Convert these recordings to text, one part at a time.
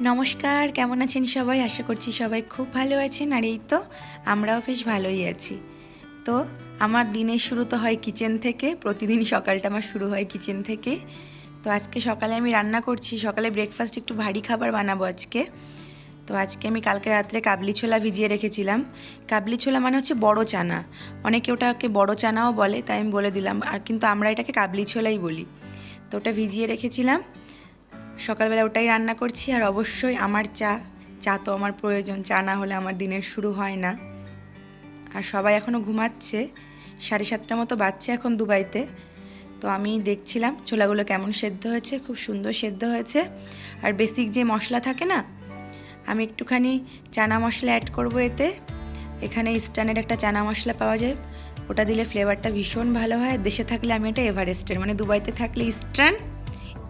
নমস্কার, কেমন আছেন সবাই? আশা করছি সবাই খুব ভালো আছেন। আর এই তো, আমরাও বেশ ভালোই আছি। তো, আমার দিনের শুরু তো হয় কিচেন থেকে প্রতিদিন সকালটা আমার শুরু হয় কিচেন থেকে। তো আজকে সকালে আমি রান্না করছি, সকালে ব্রেকফাস্ট একটু ভারী খাবার বানাবো আজকে। তো আজকে আমি কালকে রাত্রে কাবলি ছোলা ভিজিয়ে রেখেছিলাম। কাবলি ছোলা মানে হচ্ছে বড় চানা। অনেকে ওটাকে বড় চানাও বলে, তাই আমি বলে দিলাম। আর কিন্তু আমরা এটাকে কাবলি ছোলাই বলি। তো ওটা ভিজিয়ে রেখেছিলাম। সকালবেলা ওটাই রান্না করছি আর অবশ্যই আমার চা। চা তো আমার প্রয়োজন, চা না হলে আমার দিনের শুরু হয় না। আর সবাই এখনও ঘুমাচ্ছে, সাড়ে সাতটা মতো বাচ্চা এখন দুবাইতে। তো আমি দেখছিলাম ছোলাগুলো কেমন সেদ্ধ হয়েছে, খুব সুন্দর সেদ্ধ হয়েছে। আর বেসিক যে মশলা থাকে না, আমি একটুখানি চানা মশলা অ্যাড করব এতে। এখানে ইস্টার্নের একটা চানা মশলা পাওয়া যায়, ওটা দিলে ফ্লেভারটা ভীষণ ভালো হয়। দেশে থাকলে আমি এটা এভারেস্টের মানে দুবাইতে থাকলে ইস্টার্ন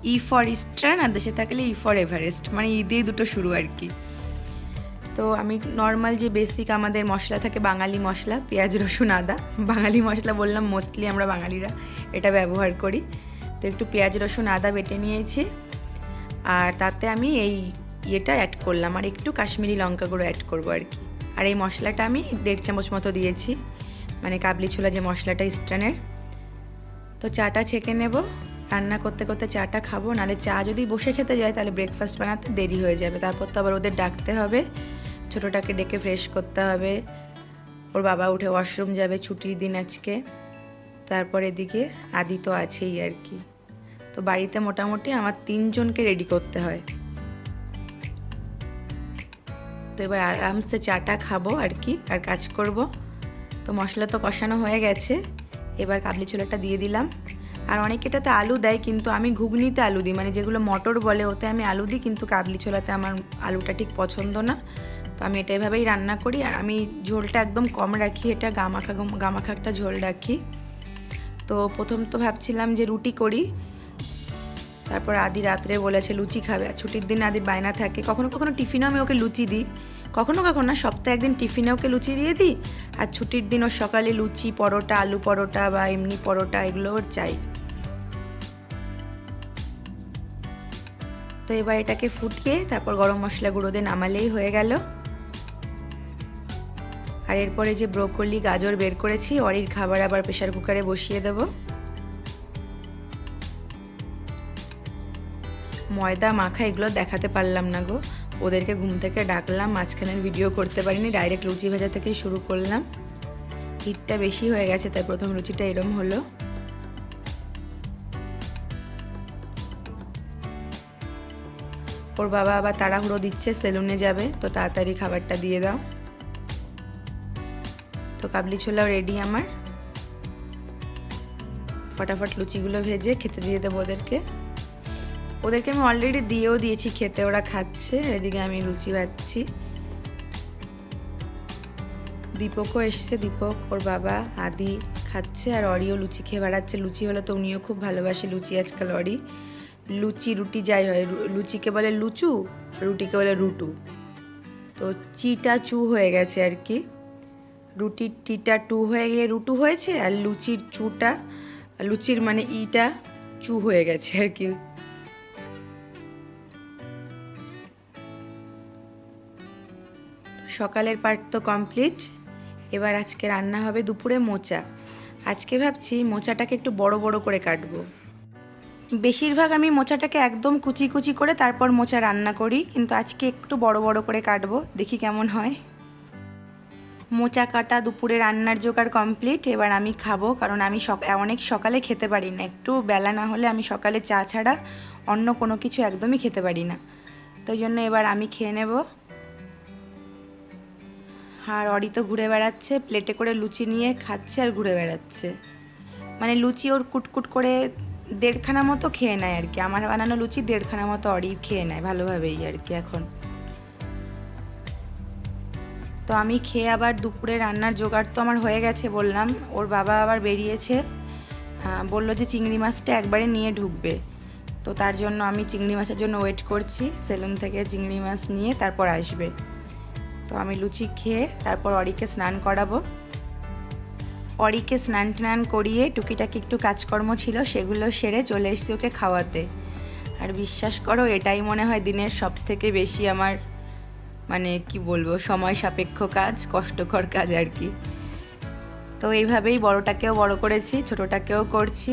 ই ফর ইস্টার্ন আর দেশে থাকলে ই ফর এভারেস্ট মানে ঈদেই দুটো শুরু আর কি। তো আমি নর্মাল যে বেসিক আমাদের মশলা থাকে, বাঙালি মশলা, পেঁয়াজ, রসুন, আদা। বাঙালি মশলা বললাম মোস্টলি আমরা বাঙালিরা এটা ব্যবহার করি। তো একটু পেঁয়াজ, রসুন, আদা বেটে নিয়েছি। আর তাতে আমি এই ইয়েটা অ্যাড করলাম। আর একটু কাশ্মীরি লঙ্কা গুঁড়ো অ্যাড করব আর কি। আর এই মশলাটা আমি দেড় চামচ মতো দিয়েছি। মানে কাবলি ছোলা যে মশলাটা ইস্টার্নের তো চাটা ছেঁকে নেব। রান্না করতে করতে চাটা খাব নাহলে চা যদি বসে খেতে যায় তাহলে ব্রেকফাস্ট বানাতে দেরি হয়ে যাবে। তারপর তো আবার ওদের ডাকতে হবে, ছোটোটাকে ডেকে ফ্রেশ করতে হবে। ওর বাবা উঠে ওয়াশরুম যাবে, ছুটির দিন আজকে। তারপর এদিকে আদি তো আছেই আর কি। তো বাড়িতে মোটামুটি আমার তিনজনকে রেডি করতে হয়। তো এবার আরামসে চাটা খাব আর কি, আর কাজ করব। তো মশলা তো কষানো হয়ে গেছে। এবার কাবলি ছোলাটা দিয়ে দিলাম। আর অনেকে এটাতে আলু দেয়, কিন্তু আমি ঘুগনিতে আলু দিই। মানে যেগুলো মটর বলে, ওতে আমি আলু দিই, কিন্তু কাবলি ছোলাতে আমার আলুটা ঠিক পছন্দ না। তো আমি এটা এভাবেই রান্না করি। আর আমি ঝোলটা একদম কম রাখি, এটা গামাখা গামাখা একটা ঝোল রাখি। তো প্রথম তো ভাবছিলাম যে রুটি করি। তারপর আদি রাত্রে বলেছে লুচি খাবে। আর ছুটির দিন আদি বায়না থাকে। কখনো কখনো টিফিনেও আমি ওকে লুচি দিই। কখনো কখনো না সপ্তাহে একদিন টিফিনে ওকে লুচি দিয়ে দিই। আর ছুটির দিন ওর সকালে লুচি, পরোটা, আলু পরোটা বা এমনি পরোটা এগুলো ওর চাই। তো এবার এটাকে ফুটিয়ে তারপর গরম মশলা গুঁড়ো দিয়ে নামালেই হয়ে গেল। আর এরপরে যে ব্রোকলি, গাজর বের করেছি, অরির খাবার আবার প্রেশার কুকারে বসিয়ে দেব। ময়দা, মাখা এগুলো দেখাতে পারলাম না গো। ওদেরকে ঘুম থেকে ডাকলাম, মাঝখানের ভিডিও করতে পারিনি, ডাইরেক্ট লুচি ভাজা থেকেই শুরু করলাম। হিটটা বেশি হয়ে গেছে, তাই প্রথম লুচিটা এরম হলো। ওর বাবা আবার তাড়াহুড়ো দিচ্ছে, সেলুনে যাবে, তো তাড়াতাড়ি খাবারটা দিয়ে দাও। তো কাবলি ছোলাও রেডি আমার। ফটাফট লুচিগুলো ভেজে খেতে দিয়ে দেবো ওদেরকে। ওদেরকে আমি অলরেডি দিয়েও দিয়েছি, খেতে ওরা খাচ্ছে এদিকে আমি লুচি ভাজছি দীপকও এসছে, দীপক, ওর বাবা, আদি খাচ্ছে, আর অরিও লুচি খেয়ে বেড়াচ্ছে। লুচি হলে তো উনিও খুব ভালোবাসে, লুচি আজকাল অরি। লুচি রুটি যাই হয় লুচিকে বলে লুচু, রুটিকে বলে রুটু। তো চিটা চু হয়ে গেছে আর কি। রুটির টিটা টু হয়ে গিয়ে রুটু হয়েছে আর লুচির চুটা, লুচির মানে ইটা চু হয়ে গেছে আর কি। সকালের পার্ট তো কমপ্লিট। এবার আজকে রান্না হবে দুপুরে মোচা। আজকে ভাবছি মোচাটাকে একটু বড় বড় করে কাটবো। বেশিরভাগ আমি মোচাটাকে একদম কুচি কুচি করে তারপর মোচা রান্না করি, কিন্তু আজকে একটু বড় বড় করে কাটবো, দেখি কেমন হয়। মোচা কাটা দুপুরে রান্নার জোগাড় কমপ্লিট এবার আমি খাব, কারণ আমি অনেক সকালে খেতে পারি না। একটু বেলা না হলে আমি সকালে চা ছাড়া অন্য কোনো কিছু একদমই খেতে পারি না। তো জন্য এবার আমি খেয়ে নেব। আর অরি তো ঘুরে বেড়াচ্ছে প্লেটে করে লুচি নিয়ে খাচ্ছে আর ঘুরে বেড়াচ্ছে। মানে লুচি ওর কুটকুট করে দেড়খানা মতো খেয়ে নেয় আর কি। আমার বানানো লুচি দেড়খানা মতো অরি খেয়ে নেয় ভালোভাবেই আর কি এখন। তো আমি খেয়ে আবার দুপুরে রান্নার জোগাড় তো আমার হয়ে গেছে বললাম। ওর বাবা আবার বেরিয়েছে। বলল যে চিংড়ি মাছটা একবারে নিয়ে ঢুকবে। তো তার জন্য আমি চিংড়ি মাছের জন্য ওয়েট করছি। সেলুন থেকে চিংড়ি মাছ নিয়ে তারপর আসবে। তো আমি লুচি খেয়ে তারপর অরিকে স্নান করাবো। অরিকে স্নান টান করিয়ে টুকিটাকি একটু কাজকর্ম ছিল, সেগুলো সেরে চলে এসেছি ওকে খাওয়াতে। আর বিশ্বাস করো, এটাই মনে হয় দিনের সব থেকে বেশি আমার মানে কি বলব, সময় সাপেক্ষ কাজ, কষ্টকর কাজ আর কি। তো এইভাবেই বড়টাকেও বড় করেছি, ছোটোটাকেও করছি।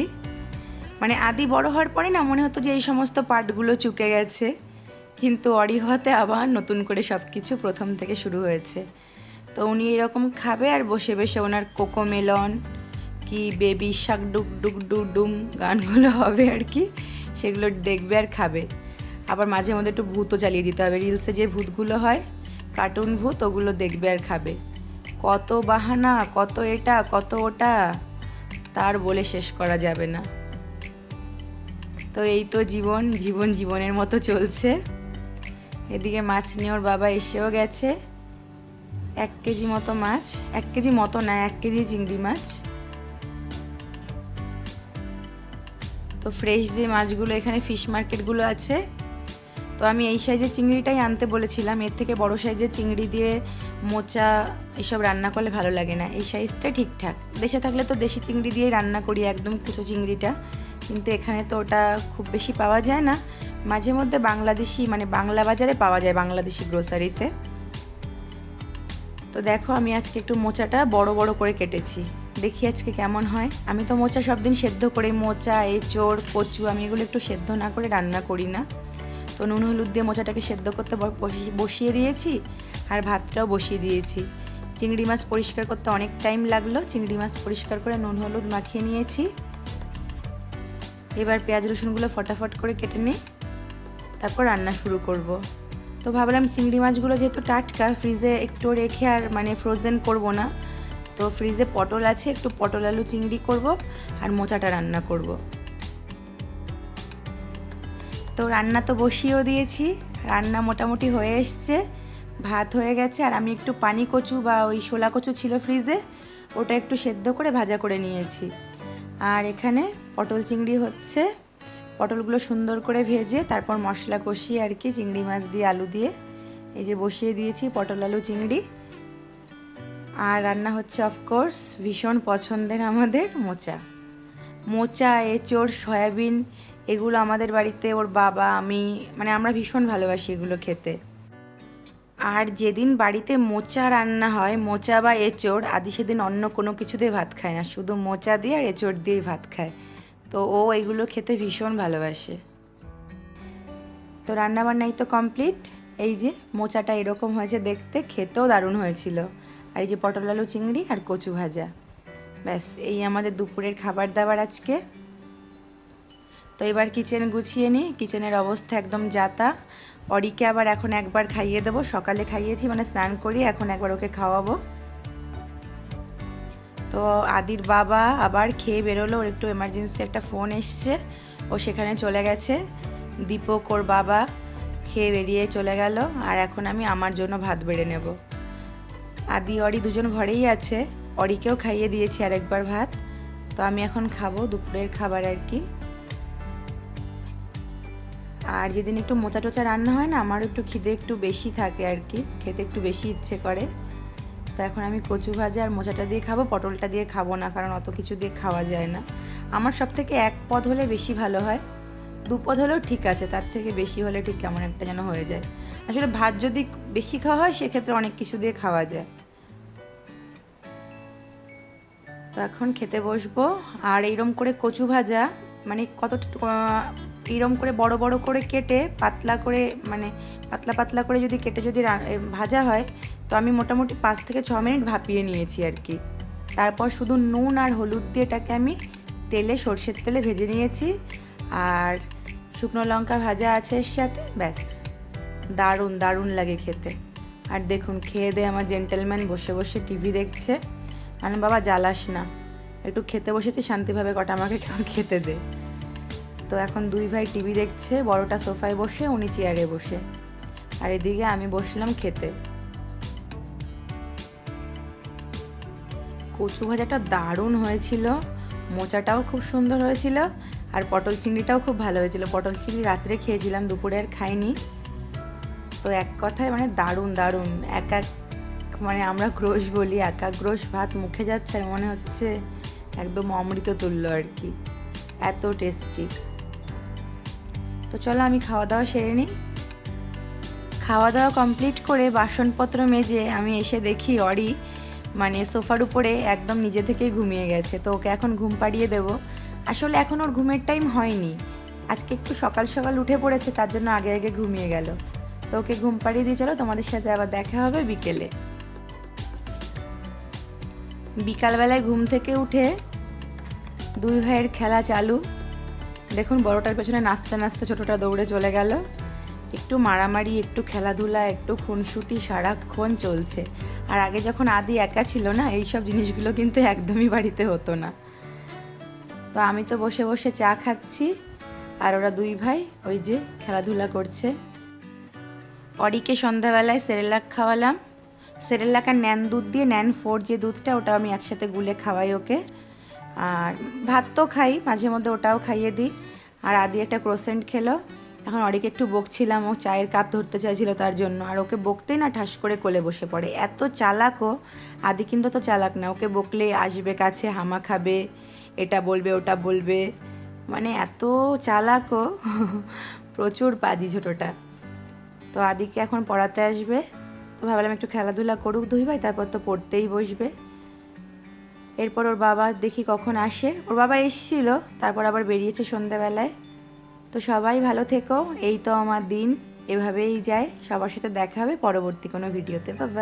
মানে আদি বড় হওয়ার পরে না মনে হতো যে এই সমস্ত পার্টগুলো চুকে গেছে, কিন্তু অরি হতে আবার নতুন করে সব কিছু প্রথম থেকে শুরু হয়েছে। তো উনি এরকম খাবে আর বসে বসে ওনার কোকো মেলন কি বেবি শাক ডুক ডুক ডু ডুম গানগুলো হবে আর কি, সেগুলো দেখবে আর খাবে। আবার মাঝে মধ্যে একটু ভূতও চালিয়ে দিতে হবে। রিলসে যে ভূতগুলো হয়, কার্টুন ভূত, ওগুলো দেখবে আর খাবে। কত বাহানা, কত এটা, কত ওটা, তার বলে শেষ করা যাবে না। তো এই তো জীবন জীবন জীবনের মতো চলছে। এদিকে মাছ নিয়ে ওর বাবা এসেও গেছে। এক কেজি মতো মাছ, এক কেজি মতো না, এক কেজি চিংড়ি মাছ। তো ফ্রেশ যে মাছগুলো, এখানে ফিশ মার্কেটগুলো আছে। তো আমি এই সাইজের চিংড়িটাই আনতে বলেছিলাম। এর থেকে বড় সাইজের চিংড়ি দিয়ে মোচা এসব রান্না করলে ভালো লাগে না। এই সাইজটা ঠিকঠাক। দেশে থাকলে তো দেশি চিংড়ি দিয়েই রান্না করি, একদম কুচো চিংড়িটা। কিন্তু এখানে তো ওটা খুব বেশি পাওয়া যায় না। মাঝে মধ্যে বাংলাদেশি মানে বাংলা বাজারে পাওয়া যায় বাংলাদেশি গ্রোসারিতে তো দেখো আমি আজকে একটু মোচাটা বড় বড় করে কেটেছি। দেখি আজকে কেমন হয়। আমি তো মোচা সব দিন সেদ্ধ করে, মোচা, এঁচড়, কচু, আমি এগুলো একটু সেদ্ধ না করে রান্না করি না। তো নুন, হলুদ দিয়ে মোচাটাকে সেদ্ধ করতে বসিয়ে দিয়েছি আর ভাতটাও বসিয়ে দিয়েছি। চিংড়ি মাছ পরিষ্কার করতে অনেক টাইম লাগল, চিংড়ি মাছ পরিষ্কার করে নুন, হলুদ মাখিয়ে নিয়েছি। এবার পেঁয়াজ, রসুনগুলো ফটাফট করে কেটে নিই, তারপর রান্না শুরু করব। তো ভাবলাম চিংড়ি মাছগুলো যেহেতু টাটকা ফ্রিজে একটু রেখে আর মানে ফ্রোজেন করব না তো ফ্রিজে পটল আছে, একটু পটল আলু চিংড়ি করব আর মোচাটা রান্না করব। তো রান্না তো বসিয়েও দিয়েছি, রান্না মোটামুটি হয়ে এসছে, ভাত হয়ে গেছে আর আমি একটু পানি কচু বা ওই শোলা কচু ছিল ফ্রিজে ওটা একটু সেদ্ধ করে ভাজা করে নিয়েছি আর এখানে পটল চিংড়ি হচ্ছে পটলগুলো সুন্দর করে ভেজে তারপর মশলা কষিয়ে আর কি চিংড়ি মাছ দিয়ে, আলু দিয়ে এই যে বসিয়ে দিয়েছি পটল, আলু, চিংড়ি। আর রান্না হচ্ছে অফকোর্স ভীষণ পছন্দের আমাদের মোচা। মোচা, এঁচড়, সয়াবিন এগুলো আমাদের বাড়িতে ওর বাবা, আমি মানে আমরা ভীষণ ভালোবাসি এগুলো খেতে। আর যেদিন বাড়িতে মোচা রান্না হয়, মোচা বা এঁচড়, আদি সেদিন অন্য কোনো কিছু দিয়ে ভাত খায় না। শুধু মোচা দিয়ে আর এঁচড় দিয়েই ভাত খায়। তো ও এগুলো খেতে ভীষণ ভালোবাসে। তো রান্নাবান্নাই তো কমপ্লিট। এই যে মোচাটা এরকম হয়েছে দেখতে, খেতেও দারুণ হয়েছিল। আর এই যে পটল আলু চিংড়ি আর কচু ভাজা। ব্যাস, এই আমাদের দুপুরের খাবার দাবার আজকে। তো এবার কিচেন গুছিয়ে নিই। কিচেনের অবস্থা একদম যাতা। অরিকে আবার এখন একবার খাইয়ে দেবো। সকালে খাইয়েছি মানে স্নান করি, এখন একবার ওকে খাওয়াবো। তো আদির বাবা আবার খেয়ে বেরোলো, ওর একটু এমার্জেন্সি একটা ফোন এসছে। ও সেখানে চলে গেছে। দীপক, ওর বাবা খেয়ে বেরিয়ে চলে গেল, আর এখন আমি আমার জন্য ভাত বেড়ে নেব। আদি, অরি দুজন ঘরেই আছে। অরিকেও খাইয়ে দিয়েছি আরেকবার ভাত। তো আমি এখন খাব দুপুরের খাবার আর কি। আর যেদিন একটু মোচা টোচা রান্না হয় না, আমারও একটু খিদে একটু বেশি থাকে আর কি। খেতে একটু বেশি ইচ্ছে করে। তো এখন আমি কচু ভাজা আর মোচাটা দিয়ে খাব, পটলটা দিয়ে খাব না, কারণ অত কিছু দিয়ে খাওয়া যায় না। আমার সব থেকে এক পদ হলে বেশি ভালো হয়, দু পদ হলেও ঠিক আছে, তার থেকে বেশি হলে ঠিক কেমন একটা যেন হয়ে যায়। আসলে ভাত যদি বেশি খাওয়া হয়, সেক্ষেত্রে অনেক কিছু দিয়ে খাওয়া যায়। তো এখন খেতে বসবো, আর এইরম করে কচু ভাজা মানে কত এইরম করে বড় বড় করে কেটে পাতলা করে মানে পাতলা পাতলা করে যদি কেটে যদি ভাজা হয়, তো আমি মোটামুটি পাঁচ থেকে ছ মিনিট ভাপিয়ে নিয়েছি আর কি। তারপর শুধু নুন আর হলুদ দিয়ে এটাকে আমি তেলে, সর্ষের তেলে ভেজে নিয়েছি। আর শুকনো লঙ্কা ভাজা আছে এর সাথে, ব্যাস। দারুণ দারুণ লাগে খেতে। আর দেখুন, খেয়ে দিয়ে আমার জেন্টেলম্যান বসে বসে টিভি দেখছে। মানে বাবা, জ্বালাস না। একটু খেতে বসেছি, শান্তিভাবে কটা আমাকে খেতে দে তো এখন দুই ভাই টিভি দেখছে, বড়টা সোফায় বসে, উনি চেয়ারে বসে। আর এদিকে আমি বসলাম খেতে। কচু ভাজাটা দারুণ হয়েছিল, মোচাটাও খুব সুন্দর হয়েছিল, আর পটল চিংড়িটাও খুব ভালো হয়েছিল। পটল চিংড়ি রাত্রে খেয়েছিলাম, দুপুরে আর খাইনি। তো এক কথায় মানে দারুণ দারুণ। এক এক মানে আমরা গ্রোশ বলি, এক এক গ্রোশ ভাত মুখে যাচ্ছে আর মনে হচ্ছে একদম অমৃত তুল্য আর কি। এত টেস্টি তো চলো আমি খাওয়া দাওয়া সেরে নিই। খাওয়া দাওয়া কমপ্লিট করে বাসনপত্র মেজে আমি এসে দেখি অরি মানে সোফার উপরে একদম নিজে থেকেই ঘুমিয়ে গেছে। তো ওকে এখন ঘুম পাড়িয়ে দেবো। আসলে এখন ওর ঘুমের টাইম হয়নি। আজকে একটু সকাল সকাল উঠে পড়েছে, তার জন্য আগে আগে ঘুমিয়ে গেল। তো ওকে ঘুম পাড়িয়ে দিয়ে চলো, তোমাদের সাথে আবার দেখা হবে বিকেলে। বিকালবেলায় ঘুম থেকে উঠে দুই ভাইয়ের খেলা চালু। দেখুন, বড়টার পেছনে নাচতে নাচতে ছোটটা দৌড়ে চলে গেল। একটু মারামারি, একটু খেলাধুলা, একটু খুনসুটি, সারাক্ষণ চলছে। আর আগে যখন আদি একা ছিল না এই সব জিনিসগুলো কিন্তু একদমই বাড়িতে হতো না। তো আমি তো বসে বসে চা খাচ্ছি, আর ওরা দুই ভাই ওই যে খেলাধুলা করছে। অরিকে সন্ধ্যাবেলায় সেরেলাক খাওয়ালাম। সেরেলাক আর ন্যান দুধ দিয়ে, ন্যান ফোর যে দুধটা, ওটা আমি একসাথে গুলে খাওয়াই ওকে। আর ভাত তো খাই, মাঝে মধ্যে ওটাও খাইয়ে দিই। আর আদি একটা ক্রোসেন্ট খেলো। এখন অরিকে একটু বকছিলাম, ও চায়ের কাপ ধরতে চাইছিল তার জন্য। আর ওকে বকতেই না ঠাস করে কোলে বসে পড়ে। এত চালাকও আদি কিন্তু তো চালাক না। ওকে বকলে আসবে কাছে, হামা খাবে, এটা বলবে, ওটা বলবে। মানে এত চালাকও প্রচুর পাজি ছোটোটা। তো আদিকে এখন পড়াতে আসবে। তো ভাবলাম একটু খেলাধুলা করুক দুই ভাই, তারপর তো পড়তেই বসবে। এরপর ওর বাবা দেখি কখন আসে। ওর বাবা এসছিল, তারপর আবার বেরিয়েছে সন্ধ্যাবেলায় তো সবাই ভালো থেকো, এই তো আমার দিন। এভাবেই যায়। সবার সাথে দেখা হবে পরবর্তী কোনো ভিডিওতে। বাবা